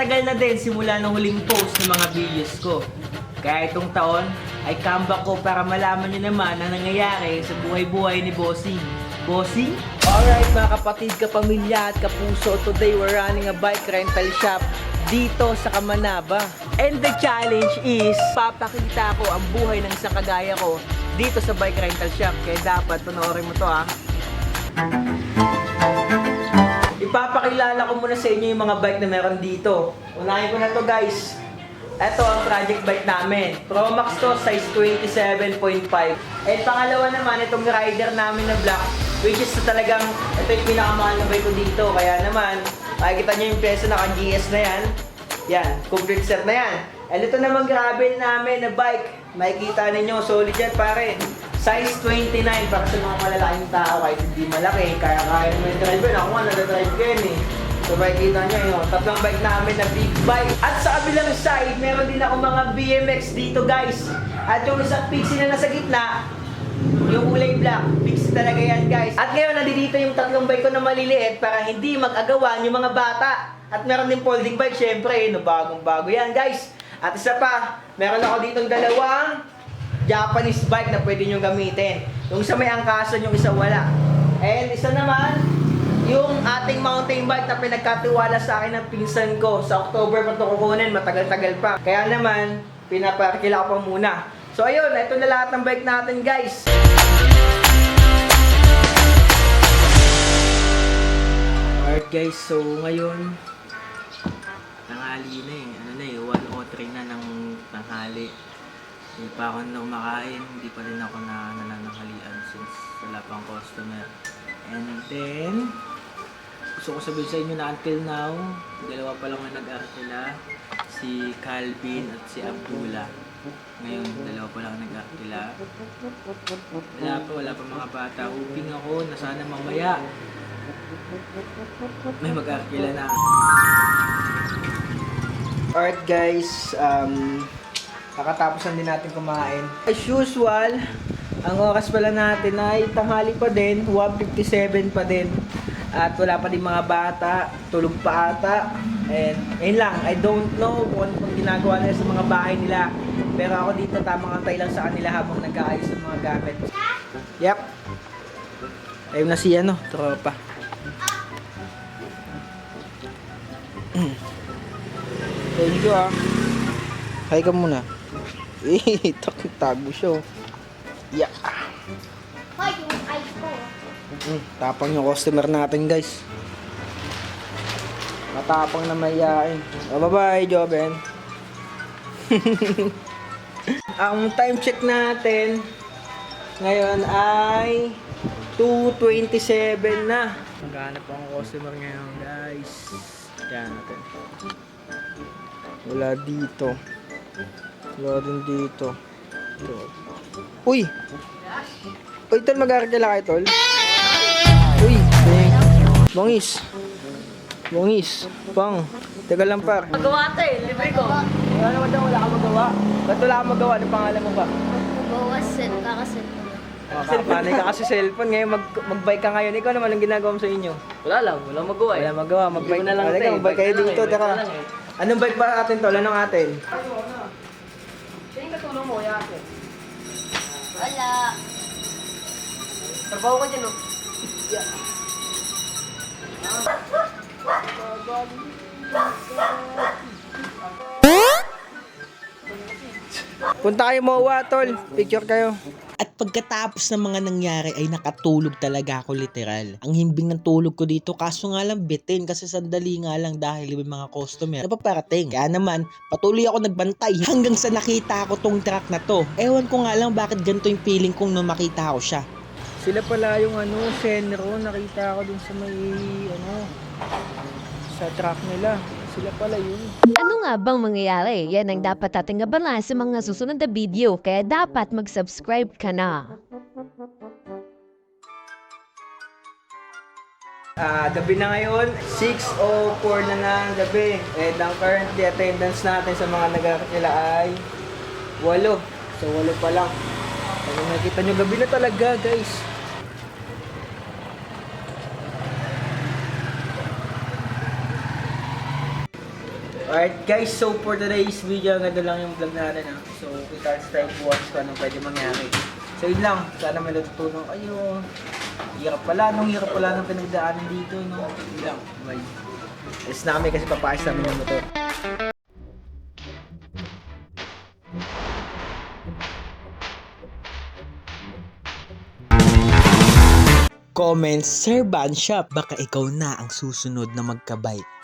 tagal na din simula ng huling post ng mga videos ko. Kaya itong taon ay comeback ko para malaman nyo naman ang nangyayari sa buhay-buhay ni Bossing. Bossing? Alright mga kapatid, kapamilya at kapuso, today we're running a bike rental shop dito sa Kamanaba. And the challenge is, papakita ko ang buhay ng isang kagaya ko dito sa bike rental shop. Kaya dapat panoorin mo to ha. Ipapakilala ko muna sa inyo yung mga bike na meron dito. Unahin ko na to guys. Ito ang project bike namin. Pro Max to, size 27.5. At pangalawa naman, itong rider namin na black, which is talagang, ito yung pinakamahal na bike ko dito. Kaya naman, makikita nyo yung peso naka GS na yan. Yan, complete set na yan. And ito naman gravel namin na bike. Makikita ninyo, solid yan pare. Size 29 para sa mga malalaking tao kahit hindi malaki. Kaya kaya naman yung driver. Ako nga, nag-drive ko yan eh. So makikita nyo yun. Tatlong bike namin na big bike. At sa kabilang side, meron din ako mga BMX dito guys. At yung isang pixie na nasa gitna, yung kulay black, fix talaga yan guys. At ngayon, nandito yung tatlong bike ko na maliliit para hindi mag-agawan yung mga bata. At meron din folding bike, syempre, no, bagong bago yan guys. At isa pa, meron ako ditong dalawang Japanese bike na pwede nyo gamitin. Yung isa may angkasan, yung isa wala. And isa naman, yung ating mountain bike na pinagkatiwala sa akin ng pinsan ko. Sa October pa ito matagal-tagal pa. Kaya naman, pinaparkila ko pa muna. So ayun, ito na lahat ng bike natin guys. Alright guys, so ngayon, tanghali na eh. Ano na eh, 1.03 na ng tanghali. Hindi pa ako na kumakain, hindi pa rin ako na nananghalian since wala pang customer. And then, gusto ko sabihin sa inyo na until now, dalawa pa lang na nag-arkila, si Calvin at si Abdullah. Ngayon, dalawa pa lang nag-arkila. Wala pa, wala pa mga bata. Hoping ako na sana mamaya may mag-arkila na. Alright guys, um, Nakatapos na din natin kumain. As usual, ang oras pala natin ay tanghali pa din, 1.57 pa din. At wala pa din mga bata, tulog pa ata. And ayun lang, I don't know kung ano ginagawa nila sa mga bahay nila. Pero ako dito tamang antay lang sa kanila habang nag-aayos ng mga gamit. Yep. Ayun na si ano, tropa. Thank you ah. Hi ka muna. Eh, tak tago siya. oh. Yeah. Hoy, yung ko. Mm, tapang yung customer natin, guys. Matapang na mayayain. Oh, bye-bye, Joben. Ang time check natin ngayon ay 2.27 na. Maghanap ang customer ngayon, guys. Yan natin. Wala dito. Wala din dito. Ito. Uy! Uy, tol, mag-aarkila kayo, tol. Uy, bang. Bongis. Bongis. Pang. Teka lang, par. Magawa ito eh, libre ko. Wala naman daw, wala kang magawa. Ba't wala kang magawa? Ano pangalan mo ba? Bawas set, kakaset. Panay ka kasi cellphone. Ngayon, mag, mag-bike ka ngayon. Ikaw naman, ang ginagawa mo sa inyo? Wala lang, wala magawa eh. Wala magawa, mag-bike na lang ito eh. mag-bike kayo dito. Teka. eh. Anong bike ba atin, tol? Anong atin? Sino yung katulong mo, yate? Wala. Trabaho ka dyan, oh. Punta kayo MOA, tol. Picture kayo. At pagkatapos ng mga nangyari ay nakatulog talaga ako literal. Ang himbing ng tulog ko dito kaso nga lang bitin kasi sandali nga lang dahil may mga customer na paparating. Kaya naman patuloy ako nagbantay hanggang sa nakita ko tong truck na to. Ewan ko nga lang bakit ganito yung feeling kong nung makita ko siya. Sila pala yung ano, Senro. Nakita ko dun sa may, ano, sa truck nila. Sila pala yun. Ano nga bang mangyayari? Yan ang dapat ating abangan sa mga susunod na video, kaya dapat mag-subscribe ka na. Ah, gabi na ngayon, 6.04 na ng gabi. And ang currently attendance natin sa mga nagkakila ay 8. So, 8 pa lang. Kung nakita nyo, gabi na talaga, guys. Alright guys, so for today's video, ganito lang yung vlog natin ha. So, kita tayo bukas kung anong pwede mangyari. So yun lang, sana may natutunan kayo. Hirap pala, nung hirap pala ng pinagdaanan dito, no? Yun lang, bye. Alis na kami kasi papaayos namin yung motor. Comments, Sir Ban Shop, baka ikaw na ang susunod na magka-bike.